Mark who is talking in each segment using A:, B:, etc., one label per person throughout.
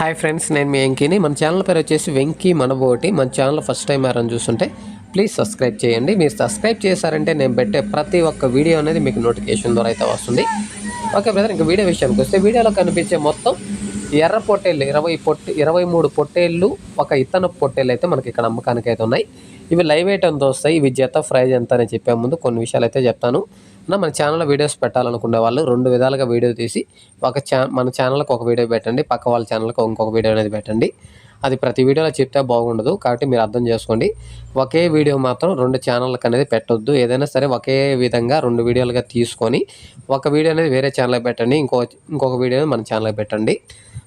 A: Hi friends నేను మీ వెంకీని. మన channel పేరు వచ్చేసి వెంకీ మనబోటి. మన ఛానల్ ఫస్ట్ టైం ఎవరైనా చూస్తుంటే ప్లీజ్ సబ్స్క్రైబ్ చేయండి. మీరు సబ్స్క్రైబ్ చేశారంటే నేను పెట్టే ప్రతి ఒక్క వీడియో అనేది మీకు నోటిఫికేషన్ ద్వారా అయితే వస్తుంది. ఓకే బ్రదర్ ఇంకా వీడియో విషయానికి వస్తే వీడియోలో కనిపించే మొత్తం ఎర్ర పొట్టేళ్ళు ఇరవై పొట్టి ఇరవై మూడు పొట్టేళ్ళు ఒక ఇత్తన పొట్టేళ్ళు అయితే మనకి ఇక్కడ అమ్మకానికి అయితే ఉన్నాయి. ఇవి లైవ్ వెయిట్ ఎంత వస్తాయి ఇవి జత ప్రైజ్ ఎంత అని చెప్పే ముందు కొన్ని విషయాలు అయితే చెప్తాను. నా మన ఛానల్లో వీడియోస్ పెట్టాలనుకునే వాళ్ళు రెండు విధాలుగా వీడియో తీసి ఒక ఛా మన ఛానల్కి ఒక వీడియో పెట్టండి పక్క వాళ్ళ ఛానల్కి ఇంకొక వీడియో అనేది పెట్టండి. అది ప్రతి వీడియోలో చెప్తే బాగుండదు కాబట్టి మీరు అర్థం చేసుకోండి. ఒకే వీడియో మాత్రం రెండు ఛానళ్ళకి అనేది పెట్టొద్దు. ఏదైనా సరే ఒకే విధంగా రెండు వీడియోలుగా తీసుకొని ఒక వీడియో అనేది వేరే ఛానల్కి పెట్టండి ఇంకో ఇంకొక వీడియో మన ఛానల్కి పెట్టండి.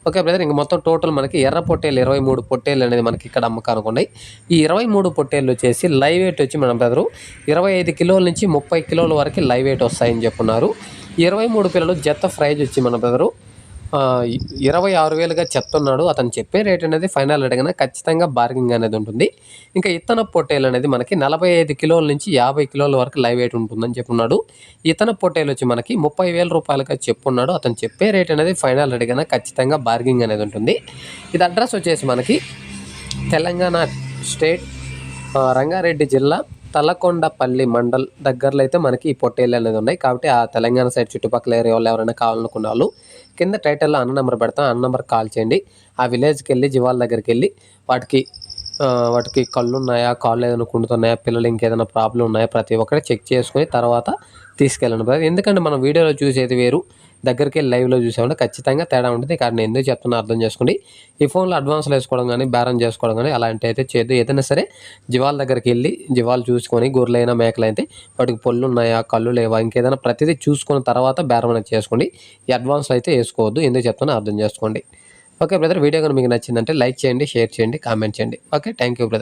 A: ఓకే బ్రదర్ ఇంక మొత్తం టోటల్ మనకి ఎర్ర పొట్టేలు ఇరవై మూడు పొట్టేళ్ళు అనేది మనకి ఇక్కడ అమ్మకానికి ఉన్నాయి. ఈ ఇరవై మూడు పొట్టేళ్ళు వచ్చేసి లైవ్ వెయిట్ వచ్చి మన బ్రదరు ఇరవై ఐదు కిలోల నుంచి ముప్పై కిలోల వరకు లైవ్ వెయిట్ వస్తాయని చెప్పున్నారు. ఇరవై మూడు పిల్లలు జత ప్రైజ్ వచ్చి మన బ్రదరు ఇరవై ఆరు వేలుగా చెప్తున్నాడు. అతను చెప్పే రేట్ అనేది ఫైనల్ అడిగిన ఖచ్చితంగా బార్గింగ్ అనేది ఉంటుంది. ఇంకా ఇత్తన పొట్టేలు అనేది మనకి నలభై ఐదు కిలోల నుంచి యాభై కిలోల వరకు లైవ్ వెయిట్ ఉంటుందని చెప్పున్నాడు. ఇతన పొట్టేలు వచ్చి మనకి ముప్పై వేల రూపాయలుగా చెప్పున్నాడు. అతను చెప్పే రేట్ అనేది ఫైనల్ అడిగిన ఖచ్చితంగా బార్గింగ్ అనేది ఉంటుంది. ఇది అడ్రస్ వచ్చేసి మనకి తెలంగాణ స్టేట్ రంగారెడ్డి జిల్లా తలకొండపల్లి మండల్ దగ్గరలో అయితే మనకి ఈ పొట్టేళ్ళు అనేది ఉన్నాయి. కాబట్టి ఆ తెలంగాణ సైడ్ చుట్టుపక్కల ఏరియా వాళ్ళు ఎవరైనా కావాలనుకున్న వాళ్ళు కింద టైటిల్లో అన్న నెంబర్ పెడతాం అన్న నెంబర్ కాల్ చేయండి. ఆ విలేజ్కి వెళ్ళి జీవాల దగ్గరికి వెళ్ళి వాటికి వాటికి కళ్ళు ఉన్నాయా కాళ్ళు ఏదైనా కుండుతున్నాయా పిల్లలు ఇంకేదైనా ప్రాబ్లం ఉన్నాయా ప్రతి ఒక్కటి చెక్ చేసుకుని తర్వాత తీసుకెళ్ళండి బ్రదర్. ఎందుకంటే మనం వీడియోలో చూసేది వేరు దగ్గరికి వెళ్ళి లైవ్లో చూసామంటే ఖచ్చితంగా తేడా ఉంటుంది. కానీ నేను ఎందుకు చెప్తున్నా అర్థం చేసుకోండి. ఈ ఫోన్లో అడ్వాన్స్లు వేసుకోవడం కానీ బేరం చేసుకోవడం కానీ అలాంటి అయితే చేయదు ఏదైనా సరే జీవాల దగ్గరికి వెళ్ళి జీవాలు చూసుకొని గొర్రెలైనా మేకలైతే వాటికి పళ్ళు ఉన్నాయా కళ్ళు లేవా ఇంకేదైనా ప్రతిదీ చూసుకున్న తర్వాత బేరం అనేది చేసుకోండి. ఈ అడ్వాన్స్లు అయితే వేసుకోవద్దు. ఎందుకు చెప్తున్నా అర్థం చేసుకోండి. ఓకే బ్రదర్ వీడియో కనుక మీకు నచ్చిందంటే లైక్ చేయండి షేర్ చేయండి కామెంట్ చేయండి. Okay thank you brother